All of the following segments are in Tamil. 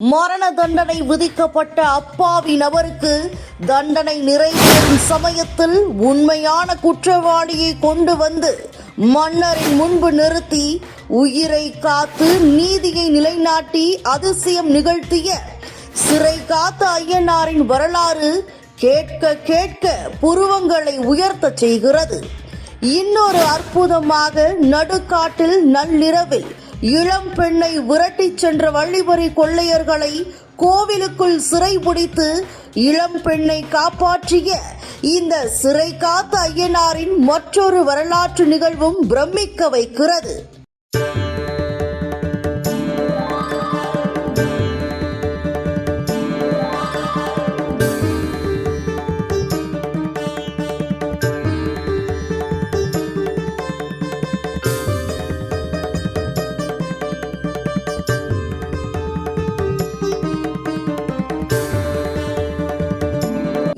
மரண தண்டனை விதிக்கப்பட்ட அப்பாவி நபருக்கு தண்டனை நிறைவேறும் சமயத்தில் உண்மையான குற்றவாளியை கொண்டு வந்து மன்னரின் முன்பு நிறுத்தி உயிரை காத்து நீதியை நிலைநாட்டி அதிசயம் நிகழ்த்திய சிறை காத்த ஐயனாரின் வரலாறு கேட்க கேட்க புருவங்களை உயர்த்தச் செய்கிறது. இன்னொரு அற்புதமாக நடுக்காட்டில் நள்ளிரவில் இளம் பெண்ணை விரட்டிச் சென்ற வழிபறி கொள்ளையர்களை கோவிலுக்குள் சிறைபிடித்து இளம் பெண்ணை காப்பாற்றிய இந்த சிறை காத்த ஐயனாரின் மற்றொரு வரலாற்று நிகழ்வும் பிரமிக்க வைக்கிறது.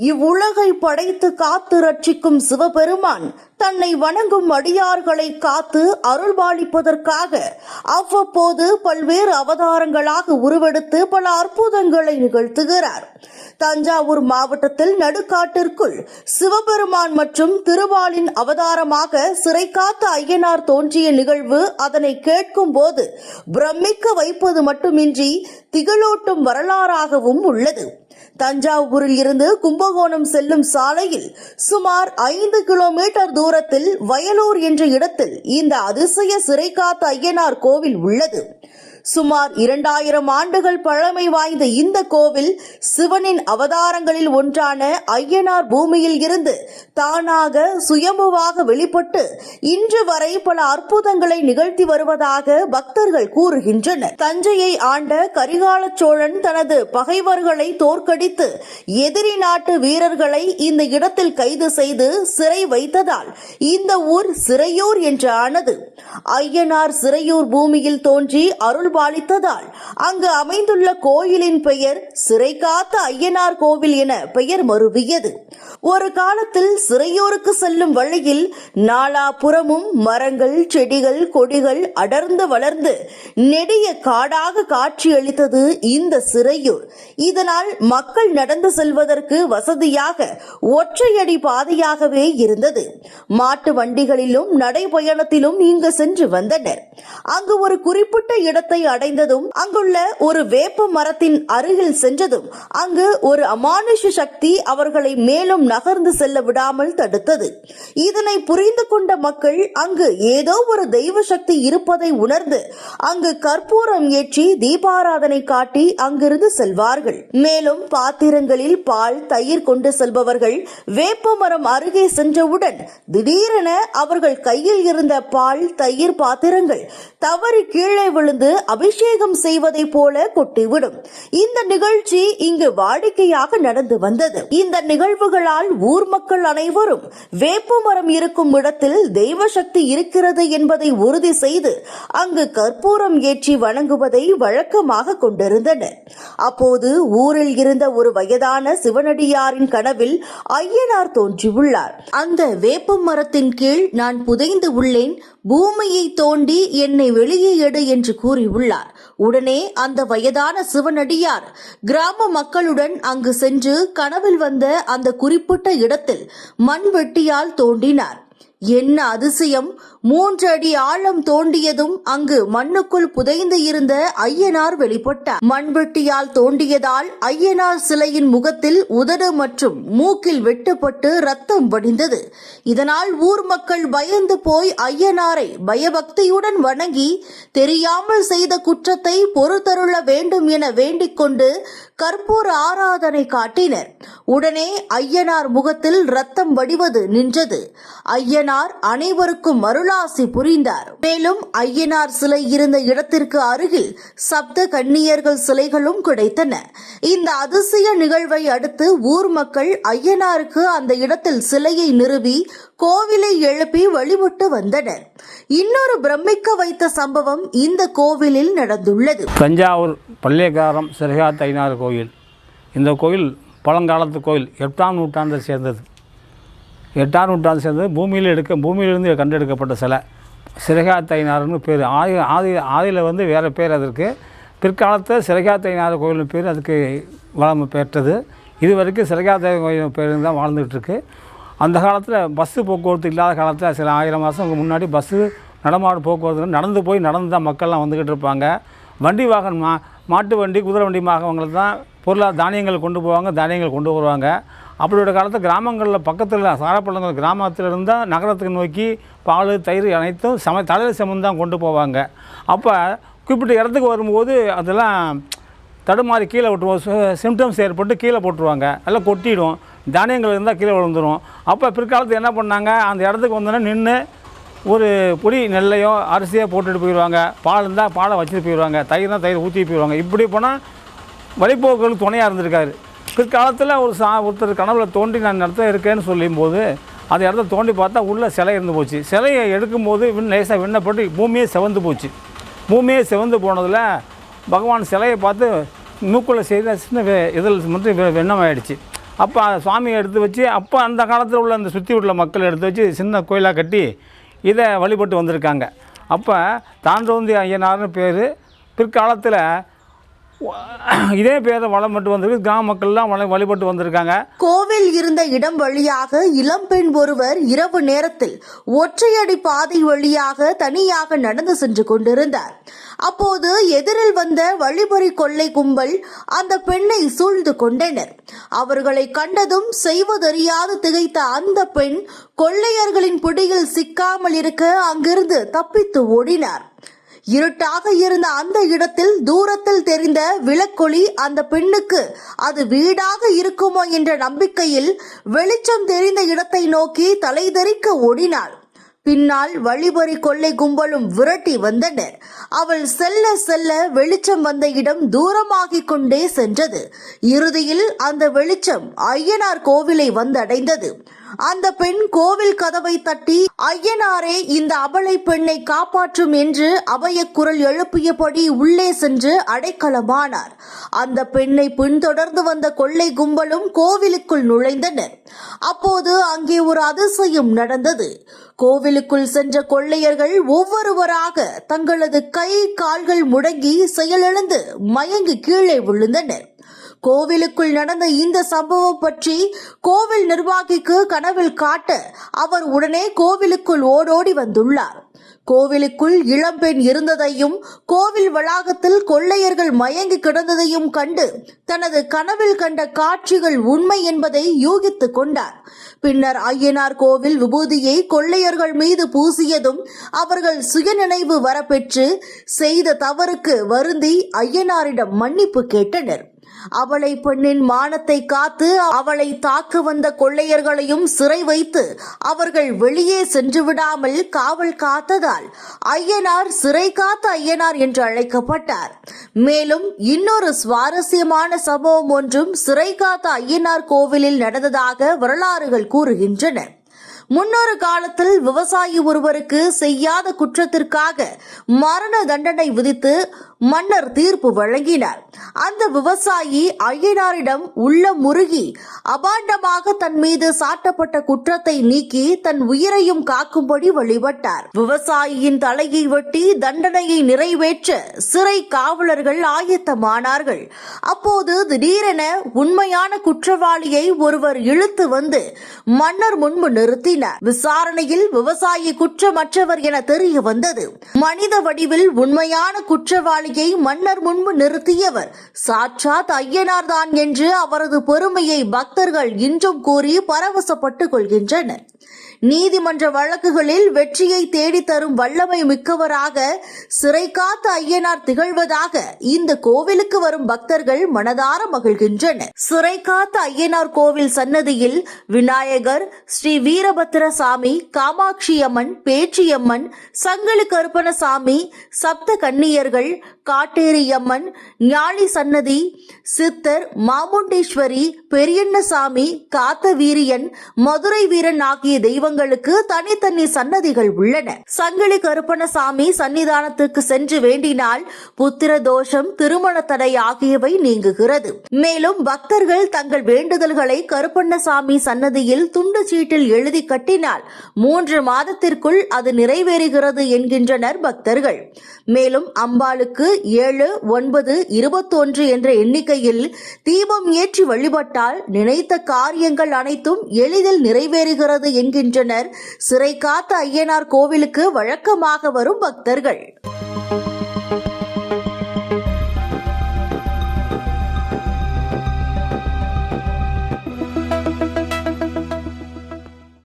இவ்வுலகை படைத்து காத்து ரட்சிக்கும் சிவபெருமான் தன்னை வணங்கும் அடியார்களை காத்து அருள்பாலிப்பதற்காக அவ்வப்போது பல்வேறு அவதாரங்களாக உருவெடுத்து பல அற்புதங்களை நிகழ்த்துகிறார். தஞ்சாவூர் மாவட்டத்தில் நடுக்காட்டிற்குள் சிவபெருமான் மற்றும் திருவாளின் அவதாரமாக சிறை காத்த ஐயனார் தோன்றிய நிகழ்வு அதனை கேட்கும் போது பிரமிக்க வைப்பது மட்டுமின்றி திகழோட்டும் வரலாறாகவும் உள்ளது. தஞ்சாவூரில் இருந்து கும்பகோணம் செல்லும் சாலையில் சுமார் ஐந்து கிலோமீட்டர் தூரத்தில் வயலூர் என்ற இடத்தில் இந்த அதிசய சிறை காத்த ஐயனார் கோவில் உள்ளது. சுமார் இரண்டாயிரம் ஆண்டுகள் பழமை வாய்ந்த இந்த கோவில் சிவனின் அவதாரங்களில் ஒன்றான ஐயனார் பூமியில் இருந்து தானாக சுயமுவாக வெளிப்பட்டு இன்று வரை பல அற்புதங்களை நிகழ்த்தி வருவதாக பக்தர்கள் கூறுகின்றனர். தஞ்சையை ஆண்ட கரிகால சோழன் தனது பகைவர்களை தோற்கடித்து எதிரி நாட்டு வீரர்களை இந்த இடத்தில் கைது செய்து சிறை வைத்ததால் இந்த ஊர் சிறையூர் என்று ஆனது ஐயனார் சிறையூர் பூமியில் தோன்றி அருள் அருள்பாலித்ததால் அங்கு அமைந்துள்ள கோயிலின் பெயர் சிறை காத்த ஐயனார் கோவில் என பெயர் மருவியது. ஒரு காலத்தில் சிறையோருக்கு செல்லும் வழியில் நாலாபுறமும் மரங்கள் செடிகள் கொடிகள் அடர்ந்து வளர்ந்து நெடிய காடாக காட்சியளித்தது இந்த சிறையூர். இதனால் மக்கள் நடந்து செல்வதற்கு வசதியாக ஒற்றையடி பாதையாகவே இருந்தது. மாட்டு வண்டிகளிலும் நடைபயணத்திலும் இங்கு சென்று வந்தனர். அங்கு ஒரு குறிப்பிட்ட இடத்தை அடைந்ததும் அங்குள்ள ஒரு வேப்ப மரத்தின் அருகில் சென்றதும் அங்கு ஒரு அமானுஷ சக்தி அவர்களை மேலும் நகர்ந்து செல்ல விடாமல் தடுத்தது. இதனை புரிந்து கொண்ட மக்கள் அங்கு ஏதோ ஒரு தெய்வ சக்தி இருப்பதை உணர்ந்து அங்கு கற்பூரம் ஏற்றி தீபாராதனை காட்டி அங்கிருந்து செல்வார்கள். மேலும் பாத்திரங்களில் பால் தயிர் கொண்டு செல்பவர்கள் வேப்ப மரம் அருகே சென்றவுடன் திடீரென அவர்கள் கையில் இருந்த பால் தயிர் பாத்திரங்கள் தவறி கீழே விழுந்து அபிஷேகம் செய்வதைப் போல கொட்டிவிடும். இந்த நிகழ்ச்சி இங்கு வாடிக்கையாக நடந்து வந்தது. இந்த நிகழ்வுகளால் ஊர் மக்கள் அனைவரும் வேப்ப மரம் இருக்கும் இடத்தில் தெய்வ சக்தி இருக்கிறது என்பதை உறுதி செய்து அங்கு கற்பூரம் ஏற்றி வணங்குவதை வழக்கமாக கொண்டிருந்தனர். அப்போது ஊரில் இருந்த ஒரு வயதான சிவனடியாரின் கனவில் ஐயனார் தோன்றியுள்ளார். அந்த வேப்ப மரத்தின் கீழ் நான் புதைந்து உள்ளேன். பூமியை தோண்டி என்னை வெளியே எடு என்று கூறியுள்ளார். உள்ளார். உடனே அந்த வயதான சிவனடியார் கிராம மக்களுடன் அங்கு சென்று கனவில் வந்த அந்த குறிப்பிட்ட இடத்தில் மண்வெட்டியால் தோண்டினார். என்ன அதிசயம்? மூன்று அடி ஆழம் தோண்டியதும் அங்கு மண்ணுக்குள் புதைந்து இருந்த ஐயனார் வெளிப்பட்டார். மண்வெட்டியால் தோண்டியதால் ஐயனார் சிலையின் முகத்தில் உதடு மற்றும் மூக்கில் வெட்டுப்பட்டு ரத்தம் வடிந்தது. இதனால் ஊர் மக்கள் பயந்து போய் ஐயனாரை பயபக்தியுடன் வணங்கி தெரியாமல் செய்த குற்றத்தை பொறுத்தருள வேண்டும் என வேண்டிக் கொண்டு கற்பூர ஆராதனை காட்டினர். உடனே ஐயனார் முகத்தில் ரத்தம் வடிவது நின்றது. ஐயனார் அனைவருக்கும் அருளாசி புரிந்தார். மேலும் ஐயனார் சிலை இருந்த இடத்திற்கு அருகில் சப்த கன்னியர்கள் சிலைகளும் கிடைத்தன. இந்த அதிசய நிகழ்வை அடுத்து ஊர் மக்கள் ஐயனாருக்கு அந்த இடத்தில் சிலையை நிறுவி கோவிலை எழுப்பி வழிபட்டு வந்தனர். இன்னொரு பிரமிக்க வைத்த சம்பவம் இந்த கோவிலில் நடந்துள்ளது. தஞ்சாவூர் பள்ளியக்காரம் சிறகாத் ஐநாறு கோயில். இந்த கோயில் பழங்காலத்து கோயில் எட்டாம் நூற்றாண்டை சேர்ந்தது. எட்டாம் நூற்றாண்டு சேர்ந்தது. பூமியில் எடுக்க பூமியிலிருந்து கண்டெடுக்கப்பட்ட சிலை. சிறகாத் பேர். ஆதி ஆதி ஆதியில் வந்து வேறு பேர் அதற்கு. பிற்காலத்தில் சிறகாத்தையனார் கோயில் பேர் அதுக்கு வளம் பெற்றது. இது வரைக்கும் சிறகாத்தை கோயில் பேர் தான் வாழ்ந்துகிட்ருக்கு. அந்த காலத்தில் பஸ்ஸு போக்குவரத்து இல்லாத காலத்தில் சில ஆயிரம் மாதம் முன்னாடி பஸ்ஸு நடமாடு போக்குவரத்து நடந்து போய் நடந்து தான் மக்கள்லாம் வந்துக்கிட்டு இருப்பாங்க. வண்டி வாகனம் மா மாட்டு வண்டி குதிரை வண்டி வாகனங்கள் தான் பொருளாக தானியங்கள் கொண்டு போவாங்க தானியங்கள் கொண்டு வருவாங்க. அப்படியோட காலத்தில் கிராமங்களில் பக்கத்தில் சாரப்பள்ளங்கள் கிராமத்தில் இருந்தால் நகரத்துக்கு நோக்கி பால் தயிர் அனைத்தும் சம தலையில் சமம் தான் கொண்டு போவாங்க. அப்போ குறிப்பிட்ட இடத்துக்கு வரும்போது அதெல்லாம் தடுமாறி கீழே விட்டுருவோம் சிம்டம்ஸ் ஏற்பட்டு கீழே போட்டுருவாங்க. எல்லாம் கொட்டிடும். தானியங்கள் இருந்தால் கீழே விழுந்துடும் அப்போ பிற்காலத்தில் என்ன பண்ணாங்க? அந்த இடத்துக்கு வந்தோன்னே நின்று ஒரு பொடி நெல்லையோ அரிசியோ போட்டுட்டு போயிடுவாங்க. பால் இருந்தால் பாலை வச்சுட்டு போயிடுவாங்க. தயிர் தான் தயிர் ஊற்றி போயிடுவாங்க. இப்படி போனால் வழிபோக்குகளுக்கு துணையாக இருந்திருக்காரு. பிற்காலத்தில் ஒரு சா ஒருத்தர் கனவுல தோண்டி நான் இடத்துல இருக்கேன்னு சொல்லும்போது அந்த இடத்த தோண்டி பார்த்தா உள்ளே சிலை இருந்து போச்சு. சிலையை எடுக்கும்போது விண் லேசாக விண்ணப்பட்டு பூமியே செவந்து போச்சு. பூமியே செவந்து போனதில் பகவான் சிலையை பார்த்து மூக்குள்ள செய்த சின்ன இதில் மட்டும் வெண்ணமாயிடுச்சு. அப்போ சுவாமியை எடுத்து வச்சு அப்போ அந்த காலத்தில் உள்ள அந்த சுற்றி உள்ள மக்கள் எடுத்து வச்சு சின்ன கோயிலாக கட்டி இதை வழிபட்டு வந்திருக்காங்க. அப்போ தாண்டோந்தி ஐயனார்னு பேர் பிற்காலத்தில் இதே பேர வளம் மட்டும் வந்திருக்கு. கிராம மக்கள்லாம் வள வழிபட்டு வந்திருக்காங்க. கோவில் இருந்த இடம் வழியாக இளம்பெண் ஒருவர் இரவு நேரத்தில் ஒற்றையடி பாதை வழியாக தனியாக நடந்து சென்று கொண்டிருந்தார். அப்போது எதிரில் வந்த வழிபறி கொள்ளை கும்பல் அந்த பெண்ணை சூழ்ந்து கொண்டனர். அவர்களை கண்டதும் செய்வதறியாது திகைத்த அந்த பெண் கொள்ளையர்களின் பிடியில் சிக்காமல் இருக்க அங்கிருந்து தப்பித்து ஓடினார். இருட்டாக இருந்த அந்த இடத்தில் தூரத்தில் தெரிந்த விளக்கொளி அந்த பெண்ணுக்கு அது வீடாக இருக்குமோ? என்ற நம்பிக்கையில் வெளிச்சம் தெரிந்த இடத்தை நோக்கி தலைதெறிக்க ஓடினாள். பின்னால் வழிபறி கொள்ளை கும்பலும் விரட்டி வந்தனர். அவள் செல்ல செல்ல வெளிச்சம் வந்த இடம் தூரமாகிக் கொண்டே சென்றது. இறுதியில் அந்த வெளிச்சம் ஐயனார் கோவிலை வந்தடைந்தது. அந்த பெண் கோவில் கதவை தட்டி ஐயனாரே இந்த அபலை பெண்ணை காப்பாற்றும் என்று அபயக் குரல் எழுப்பியபடி உள்ளே சென்று அடைக்கலமானார். அந்த பெண்ணை பின்தொடர்ந்து வந்த கொள்ளை கும்பலும் கோவிலுக்குள் நுழைந்தனர். அப்போது அங்கே ஒரு அதிசயம் நடந்தது. கோவிலுக்குள் சென்ற கொள்ளையர்கள் ஒவ்வொருவராக தங்களது கை கால்கள் முடங்கி செயலிழந்து மயங்கி கீழே விழுந்தனர். கோவிலுக்குள் நடந்த இந்த சம்பவம் பற்றி கோவில் நிர்வாகிக்கு கனவில் காட்ட அவர் உடனே கோவிலுக்குள் ஓடோடி வந்துள்ளார். கோவிலுக்குள் இளம்பெண் இருந்ததையும் கோவில் வளாகத்தில் கொள்ளையர்கள் மயங்கி கிடந்ததையும் கண்டு தனது கனவில் கண்ட காட்சிகள் உண்மை என்பதை யூகித்துக் கொண்டார். பின்னர் ஐயனார் கோவில் விபூதியை கொள்ளையர்கள் மீது பூசியதும் அவர்கள் சுயநினைவு வரப்பெற்று செய்த தவறுக்கு வருந்தி ஐயனாரிடம் மன்னிப்பு கேட்டனர். அவளை பெண்ணின் மானத்தை காத்து அவளை தாக்க வந்த கொள்ளையர்களையும் சிறை வைத்து அவர்கள் வெளியே சென்று விடாமல் காவல் காத்ததால் ஐயனார் சிறை காத்த ஐயனார் என்று அழைக்கப்பட்டார். மேலும் இன்னொரு சுவாரஸ்யமான சம்பவம் ஒன்றும் சிறை காத்த ஐயனார் கோவிலில் நடந்ததாக வரலாறுகள் கூறுகின்றன. முன்னொரு காலத்தில் விவசாயி ஒருவருக்கு செய்யாத குற்றத்திற்காக மரண தண்டனை விதித்து மன்னர் தீர்ப்பு வழங்கினார். அந்த விவசாயி ஐயனாரிடம் உள்ள முருகி அபாண்டமாக தன் மீது சாட்டப்பட்ட குற்றத்தை நீக்கி தன் உயிரையும் காக்கும்படி வழிபட்டார். விவசாயியின் தலையை வெட்டி தண்டனையை நிறைவேற்ற சிறை காவலர்கள் ஆயத்தமானார்கள். அப்போது திடீரென உண்மையான குற்றவாளியை ஒருவர் இழுத்து வந்து மன்னர் முன்பு நிறுத்தினார். விசாரணையில் விவசாயி குற்றமற்றவர் என தெரிய வந்தது மனித வடிவில் உண்மையான குற்றவாளியை மன்னர் முன்பு நிறுத்தியவர். சாட்சாத் ஐயனார் தான் என்று அவரது பெருமையை பக்தர்கள் இன்றும் கூறி பரவசப்பட்டுக் கொள்கின்றனர். நீதிமன்ற வழக்குகளில் வெற்றியை தேடித்தரும் வல்லமை மிக்கவராக சிறை காத்த ஐயனார் திகழ்வதாக இந்த கோவிலுக்கு வரும் பக்தர்கள் மனதார மகிழ்கின்றனர். சிறை காத்த ஐயனார் கோவில் சன்னதியில் விநாயகர் ஸ்ரீ வீரபத்திரசாமி காமாட்சி அம்மன் பேச்சியம்மன் சங்கிலி கருப்பணசாமி சப்த கன்னியர்கள் காட்டேரி அம்மன் ஞாழி சன்னதி சித்தர் மாமுண்டேஸ்வரி பெரியண்ணசாமி காத்தவீரியன் மதுரை வீரன் ஆகிய தெய்வங்களுக்கு தனித்தனி சன்னதிகள் உள்ளன. சங்கிலி கருப்பணசாமி சன்னிதானத்துக்கு சென்று வேண்டினால் புத்திர தோஷம் திருமண தடை ஆகியவை நீங்குகிறது. மேலும் பக்தர்கள் தங்கள் வேண்டுதல்களை கருப்பண்ணசாமி சன்னதியில் துண்டு சீட்டில் எழுதி கட்டினால் மூன்று மாதத்திற்குள் அது நிறைவேறுகிறது என்கின்றனர் பக்தர்கள். மேலும் அம்பாளுக்கு ஏழு ஒன்பது இருபத்தொன்று என்ற எண்ணிக்கையில் தீபம் ஏற்றி வழிபட்டால் நினைத்த காரியங்கள் அனைத்தும் எளிதில் நிறைவேறுகிறது என்கின்ற என்கின்றனர் சிறை காத்த ஐயனார் கோவிலுக்கு வழக்கமாக வரும் பக்தர்கள்.